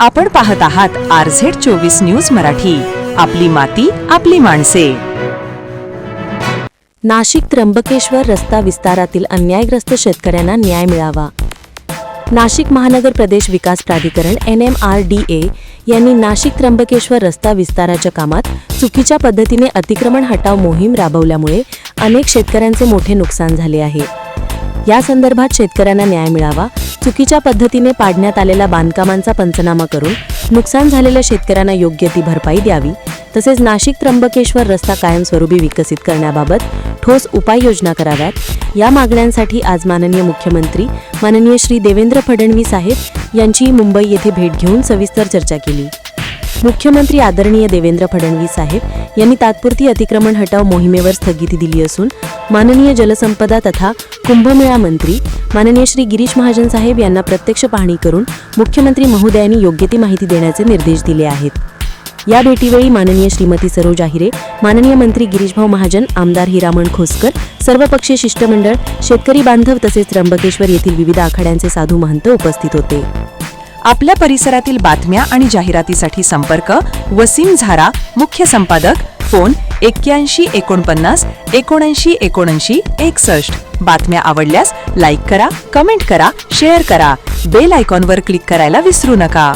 आपण पाहत आहात आर झेड चोवीस न्यूज मराठी. आपली माती आपली माणसे. नाशिक त्र्यंबकेश्वर रस्ता विस्तारातील अन्यायग्रस्त शेतकऱ्यांना न्याय मिळावा. नाशिक महानगर प्रदेश विकास प्राधिकरण N M R D A यांनी नाशिक त्र्यंबकेश्वर रस्ता विस्ताराच्या कामात चुकीच्या पद्धतीने अतिक्रमण हटाव मोहीम राबवल्यामुळे अनेक शेतकऱ्यांचे मोठे नुकसान झाले आहे. या संदर्भात शेतकऱ्यांना न्याय मिळावा चुकीच्या पद्धतीने पाडण्यात आलेल्या बांधकामांचा पंचनामा करून नुकसान झालेल्या शेतकऱ्यांना योग्य ती भरपाई द्यावी तसेच नाशिक त्र्यंबकेश्वर रस्ता कायमस्वरूपी विकसित करण्याबाबत ठोस उपाययोजना कराव्यात. या मागण्यांसाठी आज माननीय मुख्यमंत्री माननीय श्री देवेंद्र फडणवीस साहेब यांची मुंबई येथे भेट घेऊन सविस्तर चर्चा केली. मुख्यमंत्री आदरणीय देवेंद्र फडणवीस साहेब यांनी तात्पुरती अतिक्रमण हटाव मोहिमेवर स्थगिती दिली असून माननीय जलसंपदा तथा कुंभमेळा मंत्री माननीय श्री गिरीश महाजन साहेब यांना प्रत्यक्ष पाहणी करून मुख्यमंत्री महोदयांनी योग्य ती माहिती देण्याचे निर्देश दिले आहेत. या भेटीवेळी माननीय श्रीमती सरोज आहिरे माननीय मंत्री गिरीशभाऊ महाजन आमदार हिरामण खोसकर सर्वपक्षीय शिष्टमंडळ शेतकरी बांधव तसेच त्र्यंबकेश्वर येथील विविध आखाड्यांचे साधू महंत उपस्थित होते. आपल्या परिसरातील बातम्या आणि जाहिरातीसाठी संपर्क वसीम झारा मुख्य संपादक फोन एक्क्याऐंशी एकोणपन्नास एकोणऐंशी एकोणऐंशी एकसष्ट. बातम्या आवडल्यास लाईक करा कमेंट करा शेअर करा. बेल आयकॉनवर क्लिक करायला विसरू नका.